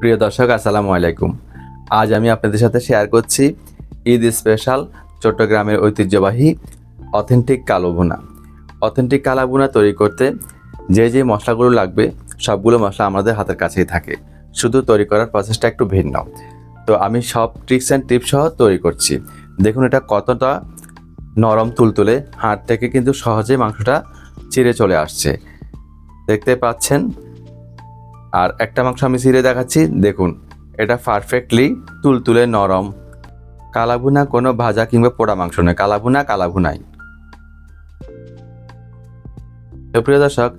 প্রিয় দর্শক, আসসালামু আলাইকুম। আজ আমি আপনাদের সাথে শেয়ার করছি ঈদ স্পেশাল চট্টগ্রামের ঐতিহ্যবাহী অথেন্টিক কালো ভুনা। অথেন্টিক কালা ভুনা তৈরি করতে যে যে মশলাগুলো লাগবে, সবগুলো মশলা আমাদের হাতের কাছেই থাকে। শুধু তৈরি করার প্রসেসটা একটু ভিন্ন। তো আমি সব ট্রিক্স অ্যান্ড টিপস সহ তৈরি করছি। দেখুন এটা কতটা নরম তুলতুলে, হাড় থেকে কিন্তু সহজে মাংসটা চিড়ে চলে আসছে। দেখতে পাচ্ছেন আর একটা মাংস আমি ছিঁড়ে দেখাচ্ছি, দেখুন, এটা পারফেক্টলি তুলতুলে নরম। কালাভুনা কোনো ভাজা কিংবা পোড়া মাংস নয়, কালাভুনা, কালাভুনাই। প্রিয় দর্শক,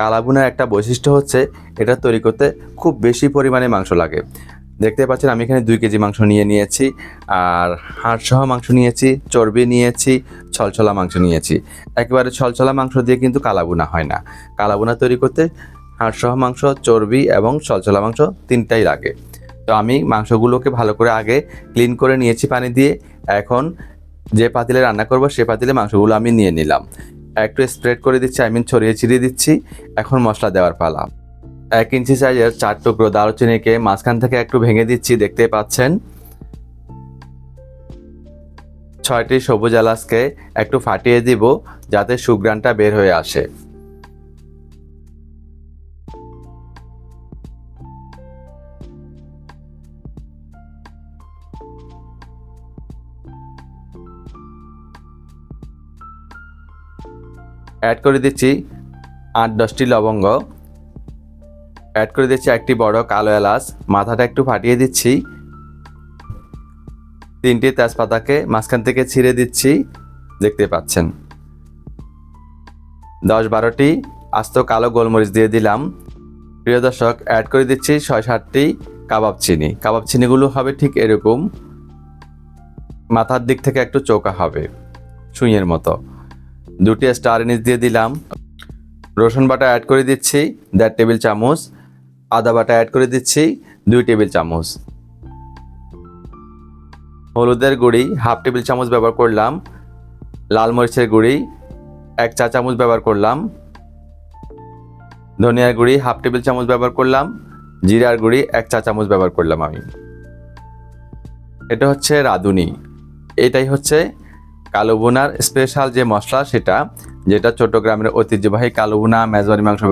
কালাভুনার একটা বৈশিষ্ট্য হচ্ছে, এটা তৈরি করতে খুব বেশি পরিমাণে মাংস লাগে। দেখতে পাচ্ছেন, আমি এখানে দুই কেজি মাংস নিয়ে নিয়েছি, আর হাড়সহ মাংস নিয়েছি, চর্বি নিয়েছি, ছলছলা মাংস নিয়েছি। একেবারে ছলছলা মাংস দিয়ে কিন্তু কালাভুনা হয় না। কালাভুনা তৈরি করতে হাড়সহ মাংস, চর্বি এবং চলচলা মাংস তিনটাই লাগে। তো আমি মাংসগুলোকে ভালো করে আগে ক্লিন করে নিয়েছি পানি দিয়ে। এখন যে পাতিলে রান্না করব সে পাতিলে মাংসগুলো আমি নিয়ে নিলাম। একটু স্প্রেড করে দিচ্ছি আই মিন ছড়িয়ে ছিটিয়ে দিচ্ছি। এখন মশলা দেওয়ার পালা। এক ইঞ্চি সাইজের চার টুকরো দারুচিনিকে মাঝখান থেকে একটু ভেঙে দিচ্ছি, দেখতে পাচ্ছেন। ছয়টি সবুজ এলাচকে একটু ফাটিয়ে দিব যাতে সুগ্রানটা বের হয়ে আসে। অ্যাড করে দিচ্ছি আট দশটি লবঙ্গ। অ্যাড করে দিচ্ছি একটি বড় কালো এলাচ। মাথাটা একটু ফাটিয়ে দিচ্ছি। তিনটি তেজপাতাকে মাঝখান থেকে ছিঁড়ে দিচ্ছি। দেখতে পাচ্ছেন। দশ বারোটি আস্ত কালো গোলমরিচ দিয়ে দিলাম। প্রিয় দর্শক অ্যাড করে দিচ্ছি ছয় সাতটি কাবাব চিনি। কাবাব চিনিগুলো হবে ঠিক এরকম। মাথার দিক থেকে একটু চৌকা হবে। সুইয়ের মতো। দুটি স্টার এনিস দিয়ে দিলাম। রসুন বাটা অ্যাড করে দিচ্ছি, দেড় টেবিল চামচ। আদা বাটা অ্যাড করে দিচ্ছি, দুই টেবিল চামচ। হলুদের গুঁড়ি, হাফ টেবিল চামচ ব্যবহার করলাম। লাল মরিচের গুঁড়ি, এক চা চামচ ব্যবহার করলাম। ধনিয়ার গুঁড়ি, হাফ টেবিল চামচ ব্যবহার করলাম। জিরার গুঁড়ি, এক চা চামচ ব্যবহার করলাম আমি। এটা হচ্ছে রাঁধুনি। এটাই হচ্ছে কালো বোনার স্পেশাল যে মশলা সেটা, যেটা চট্টগ্রামের ঐতিহ্যবাহী কালো বোনা মেজবানি মাংস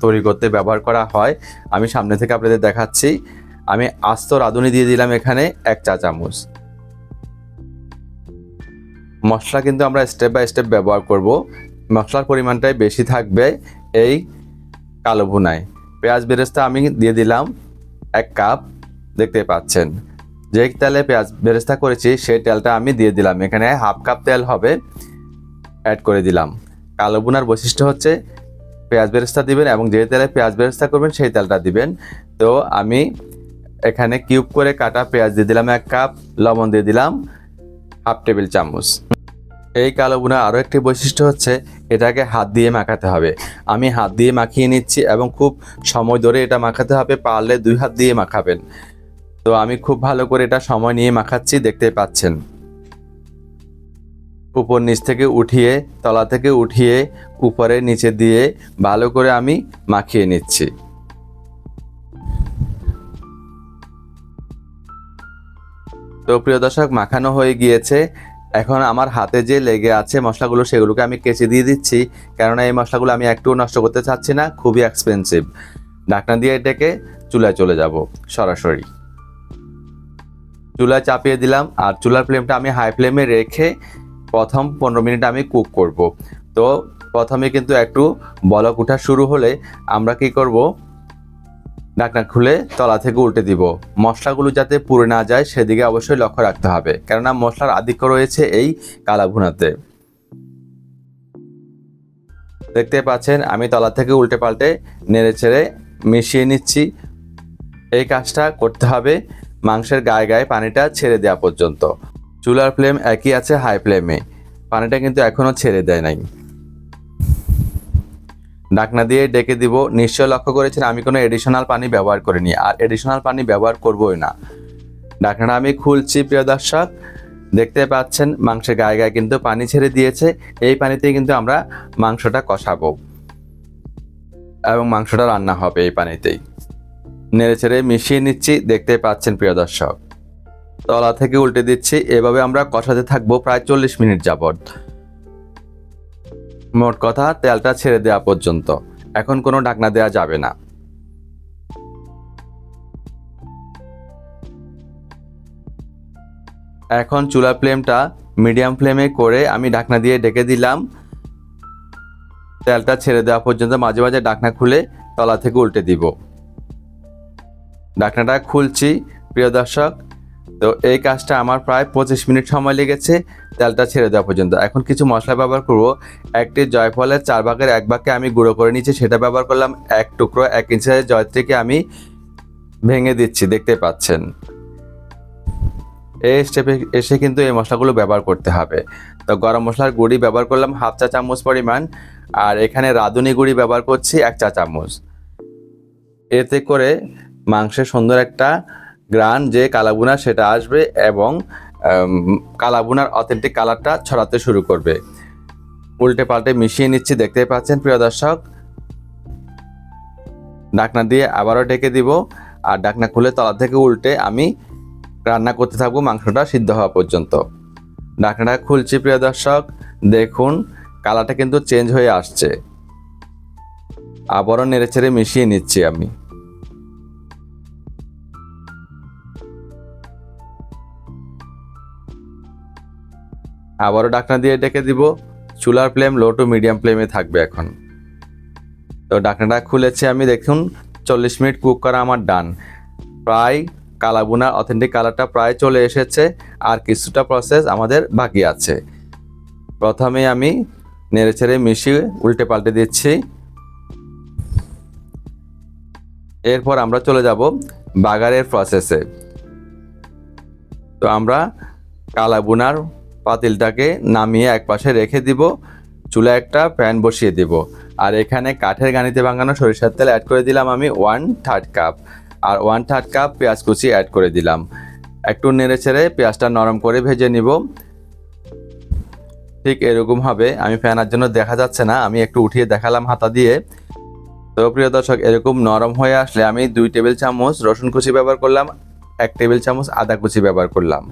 তৈরি করতে ব্যবহার করা হয়। আমি সামনে থেকে আপনাদের দেখাচ্ছি। আমি আস্ত রাঁধুনি দিয়ে দিলাম এখানে এক চা চামচ। মশলা কিন্তু আমরা স্টেপ বাই স্টেপ ব্যবহার করব। মশলার পরিমাণটাই বেশি থাকবে এই কালো ভুনায়। পেঁয়াজ বেরেস্তা আমি দিয়ে দিলাম এক কাপ। দেখতে পাচ্ছেন। যে তেলে পেঁয়াজ বেরেস্তা করেছি, সেই তেলটা আমি দিয়ে দিলাম। এখানে হাফ কাপ তেল হবে অ্যাড করে দিলাম। কালো বুনার বৈশিষ্ট্য হচ্ছে, পেঁয়াজ বেরেস্তা দিবেন এবং যে তেলে পেঁয়াজ বেরেস্তা করবেন, সেই তেলটা দিবেন। তো আমি এখানে কিউব করে কাটা পেঁয়াজ দিয়ে দিলাম এক কাপ, লবণ দিয়ে দিলাম হাফ টেবিল চামচ। এই কালো বুনা আরও একটি বৈশিষ্ট্য হচ্ছে, এটাকে হাত দিয়ে মাখাতে হবে। আমি হাত দিয়ে মাখিয়ে নিচ্ছি এবং খুব সময় ধরে এটা মাখাতে হবে, পারলে দুই হাত দিয়ে মাখাবেন। তো আমি খুব ভালো করে এটা সময় নিয়ে মাখাচ্ছি, দেখতে পাচ্ছেন। উপর নিচ থেকে উঠিয়ে, তলা থেকে উঠিয়ে, উপরে নিচে দিয়ে ভালো করে আমি মাখিয়ে নিচ্ছি। তো প্রিয় দর্শক, মাখানো হয়ে গিয়েছে। এখন আমার হাতে যে লেগে আছে মশলাগুলো, সেগুলোকে আমি কেচে দিয়ে দিচ্ছি। কেননা এই মশলাগুলো আমি একটু নষ্ট করতে চাচ্ছি না, খুবই এক্সপেন্সিভ ঢাকনা দিয়ে এটাকে চুলায় চলে যাব, সরাসরি। চুলায় চাপিয়ে দিলাম আর চুলার ফ্লেমটা আমি হাই ফ্লেমে রেখে প্রথম পনেরো মিনিট আমি কুক করব। তো প্রথমে কিন্তু একটু বলক ওঠা শুরু হলে আমরা কি করব? ডাকনা খুলে তলা থেকে উল্টে দিব। মশলাগুলো যাতে পুড়ে না যায় সেদিকে অবশ্যই লক্ষ্য রাখতে হবে। কেননা মশলার আধিক্য রয়েছে এই কালা ভুনাতে। দেখতে পাচ্ছেন, আমি তলা থেকে উল্টে পাল্টে নেড়ে ছেড়ে মিশিয়ে নিচ্ছি। এই কাজটা করতে হবে। মাংসের গায়ে গায়ে পানিটা ছেড়ে দেওয়া পর্যন্ত। চুলার ফ্লেম একই আছে হাই ফ্লেমে। পানিটা কিন্তু এখনও ছেড়ে দেয় নাই। ডাকনা দিয়ে ডেকে দিব। নিশ্চয় লক্ষ্য করেছেন, আমি কোনো এডিশনাল পানি ব্যবহার করিনি। আর এডিশনাল পানি ব্যবহার করবই না। ডাকনাটা আমি খুলছি, প্রিয় দর্শক। দেখতে পাচ্ছেন, মাংসের গায়ে গায়ে কিন্তু পানি ছেড়ে দিয়েছে। এই পানিতেই কিন্তু আমরা মাংসটা কষাবো। এবং মাংসটা রান্না হবে এই পানিতেই। নেড়ে চেড়ে মিশিয়ে নিচ্ছি, দেখতে পাচ্ছেন প্রিয় দর্শক। তলা থেকে উল্টে দিচ্ছি, এভাবে আমরা কষাতে থাকব প্রায় চল্লিশ মিনিট যাবত মোট কথা, তেলটা ছেড়ে দেওয়া পর্যন্ত। এখন কোনো ঢাকনা দেওয়া যাবে না। এখন চুলা ফ্লেমটা মিডিয়াম ফ্লেমে করে আমি ঢাকনা দিয়ে ডেকে দিলাম। তেলটা ছেড়ে দেওয়া পর্যন্ত মাঝে মাঝে ঢাকনা খুলে তলা থেকে উল্টে দিব। ঢাকনাটা খুলছি, প্রিয় দর্শক। তো এই কাজটা আমার প্রায় পঁচিশ মিনিট সময় লেগেছে, তেলটা ছেড়ে দেওয়া পর্যন্ত। এখন কিছু মশলা ব্যবহার করব। একটি জয়ফলের চার ভাগের এক ভাগকে আমি গুঁড়ো করে নিচ্ছি সেটা ব্যবহার করলাম এক টুকরো, এক ইঞ্চি জয়ত্রীকে আমি ভেঙে দিচ্ছি, দেখতে পাচ্ছেন। এই স্টেপে এসে কিন্তু এই মশলাগুলো ব্যবহার করতে হবে। তো গরম মশলার গুঁড়ি ব্যবহার করলাম হাফ চা চামচ পরিমাণ, আর এখানে রাঁধুনি গুঁড়ি ব্যবহার করছি এক চা চামচ। এতে করে মাংসের সুন্দর একটা গ্রান যে কালাবুনা সেটা আসবে এবং কালাবুনার অথেন্টিক কালারটা ছড়াতে শুরু করবে। উল্টে পাল্টে মিশিয়ে নিচ্ছি দেখতে পাচ্ছেন প্রিয় দর্শক। ডাকনা দিয়ে আবারও ডেকে দিব, আর ডাকনা খুলে তলা থেকে উল্টে আমি রান্না করতে থাকব মাংসটা সিদ্ধ হওয়া পর্যন্ত। ডাকনাটা খুলছি প্রিয় দর্শক, দেখুন কালারটা কিন্তু চেঞ্জ হয়ে আসছে। আবারও নেড়েচেড়ে মিশিয়ে নিচ্ছি আমি। আবারও ডাকনা দিয়ে ডেকে দিব। চুলার ফ্লেম লো টু মিডিয়াম ফ্লেমে থাকবে এখন। তো ডাকনাটা খুলেছে আমি, দেখুন, চল্লিশ মিনিট কুক করা আমার ডান প্রায় কালাবুনার অথেন্টিক কালারটা প্রায় চলে এসেছে, আর কিছুটা প্রসেস আমাদের বাকি আছে। প্রথমে আমি নেড়ে ছেড়ে মিশিয়ে উল্টে পাল্টে দিচ্ছি। এরপর আমরা চলে যাব বাগারের প্রসেসে তো আমরা কালাবুনার পাতিলটাকে নামিয়ে একপাশে রেখে দিব, চুলা একটা প্যান বসিয়ে দিব। আর এখানে কাঠের গানিতে বাঙানো সরিষার তেল অ্যাড করে দিলাম আমি ওয়ান থার্ড কাপ আর ওয়ান থার্ড কাপ পেঁয়াজ কুচি অ্যাড করে দিলাম। একটু নেড়ে ছেড়ে পেঁয়াজটা নরম করে ভেজে নিব। ঠিক এরকম হবে, আমি ফ্যানার জন্য দেখা যাচ্ছে না, আমি একটু উঠিয়ে দেখালাম হাতা দিয়ে। তো প্রিয় দর্শক, এরকম নরম হয়ে আসলে আমি দুই টেবিল চামচ রসুন কুচি ব্যবহার করলাম। এক টেবিল চামচ আদা কুচি ব্যবহার করলাম।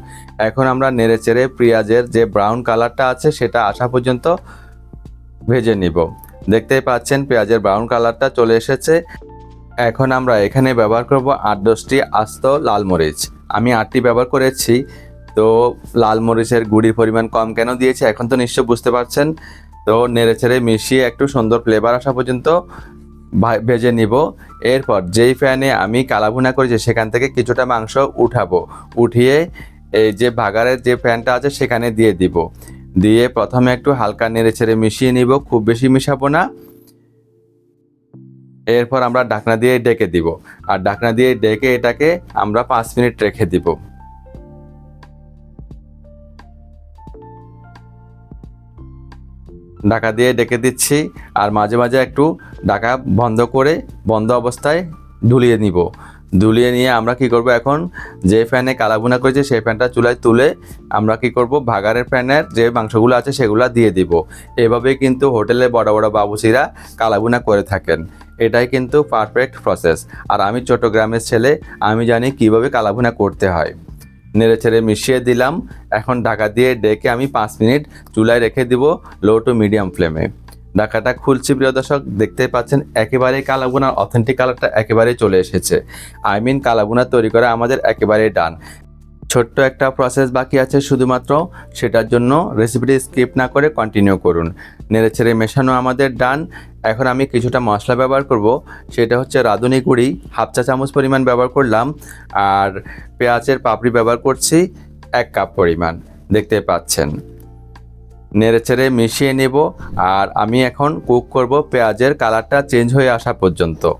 এখন আমরা নেড়ে চেড়ে পেঁয়াজের যে ব্রাউন কালারটা আছে, সেটা আসা পর্যন্ত ভেজে নিব। দেখতেই পাচ্ছেন পেঁয়াজের ব্রাউন কালারটা চলে এসেছে। এখন আমরা এখানে ব্যবহার করব আট দশটি আস্ত লাল মরিচ। আমি আটটি ব্যবহার করেছি, তো লাল মরিচের গুড়ির পরিমাণ কম কেন দিয়েছি এখন তো নিশ্চয় বুঝতে পারছেন। তো নেড়ে ছেড়ে মিশিয়ে একটু সুন্দর ফ্লেভার আসা পর্যন্ত ভেজে নিব। এরপর যেই ফ্যানে আমি কালাভুনা করেছি, সেখান থেকে কিছুটা মাংস উঠাবো। উঠিয়ে এই যে ভাগারের যে ফ্যানটা আছে, সেখানে দিয়ে দিব। দিয়ে প্রথমে একটু হালকা নেড়ে ছেড়ে মিশিয়ে নিব, খুব বেশি মিশাবো না। এরপর আমরা ঢাকনা দিয়ে ডেকে দিব। আর ঢাকনা দিয়ে ডেকে এটাকে আমরা পাঁচ মিনিট রেখে দিব। ঢাকা দিয়ে ডেকে দিচ্ছি আর মাঝে মাঝে একটু ঢাকা বন্ধ করে বন্ধ অবস্থায় ধুলিয়ে নিব। ধুলিয়ে নিয়ে আমরা কি করব এখন? যে ফ্যানে কালাভুনা করেছি সেই ফ্যানটা চুলায় তুলে আমরা কি করব? ভাগারের ফ্যানের যে মাংসগুলো আছে সেগুলো দিয়ে দিব। এভাবে কিন্তু হোটেলে বড় বড় বাবুসিরা কালাভুনা করে থাকেন। এটাই কিন্তু পারফেক্ট প্রসেস আর আমি চট্টগ্রামের ছেলে, আমি জানি কীভাবে কালাভুনা করতে হয়। নেড়ে ছেড়ে মিশিয়ে দিলাম। এখন ঢাকা দিয়ে ডেকে আমি পাঁচ মিনিট চুলায় রেখে দিব লো টু মিডিয়াম ফ্লেমে। ঢাকাটা খুলছি প্রিয় দর্শক দেখতে পাচ্ছেন একেবারেই কালাগুনার, অথেন্টিক কালারটা একেবারেই চলে এসেছে। আই মিন কালাগুনা তৈরি করা আমাদের একেবারেই ডান। ছোট্ট একটা প্রসেস বাকি আছে শুধুমাত্র। সেটার জন্য রেসিপিটি স্কিপ না করে কন্টিনিউ করুন। নেড়ে ছেড়ে মেশানো আমাদের ডান এখন আমি কিছুটা মশলা ব্যবহার করব। সেটা হচ্ছে রাঁধুনি গুঁড়ি। হাফ চা চামচ পরিমাণ ব্যবহার করলাম। আর পেঁয়াজের পাপড়ি ব্যবহার করছি এক কাপ পরিমাণ। দেখতে পাচ্ছেন। নেড়ে ছেড়ে মিশিয়ে নেব। আর আমি এখন কুক করব। পেঁয়াজের কালারটা চেঞ্জ হয়ে আসা পর্যন্ত।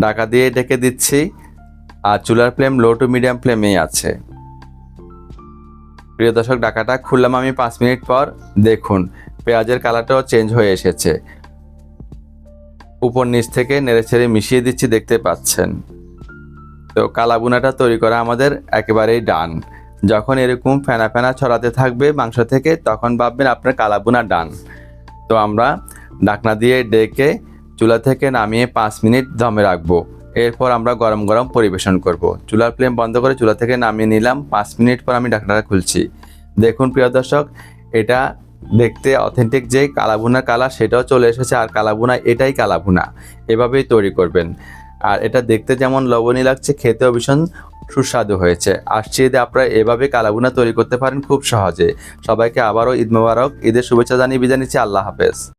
ঢাকা দিয়ে ডেকে দিচ্ছি। আর চুলার ফ্লেম লো টু মিডিয়াম ফ্লেমেই আছে। প্রিয় দর্শক, ঢাকাটা খুললাম আমি পাঁচ মিনিট পর। দেখুন, পেঁয়াজের কালারটাও চেঞ্জ হয়ে এসেছে। উপর নিচ থেকে নেড়ে ছেড়ে মিশিয়ে দিচ্ছি, দেখতে পাচ্ছেন। তো কালাবুনাটা তৈরি করা আমাদের একেবারেই ডান। যখন এরকম ফেনা ফেনা ছড়াতে থাকবে মাংস থেকে, তখন ভাববেন আপনার কালাবুনা ডান। তো আমরা ডাকনা দিয়ে ডেকে চুলা থেকে নামিয়ে পাঁচ মিনিট দমে রাখব। এরপর আমরা গরম গরম পরিবেশন করব। চুলার ফ্লেম বন্ধ করে চুলা থেকে নামিয়ে নিলাম। পাঁচ মিনিট পর আমি ঢাকনাটা খুলছি। দেখুন, প্রিয় দর্শক, এটা দেখতে অথেন্টিক যে কালাভুনার কালার, সেটাও চলে এসেছে। আর কালাভুনা, এটাই কালাভুনা। এভাবেই তৈরি করবেন। আর এটা দেখতে যেমন লবণী লাগছে, খেতেও ভীষণ সুস্বাদু হয়েছে। আসছে ঈদে, আপনারা এভাবে কালাভুনা তৈরি করতে পারেন খুব সহজে। সবাইকে আবারও ঈদ মোবারক, ঈদের শুভেচ্ছা জানিয়ে বিদায় নিচ্ছি। আল্লাহ হাফেজ।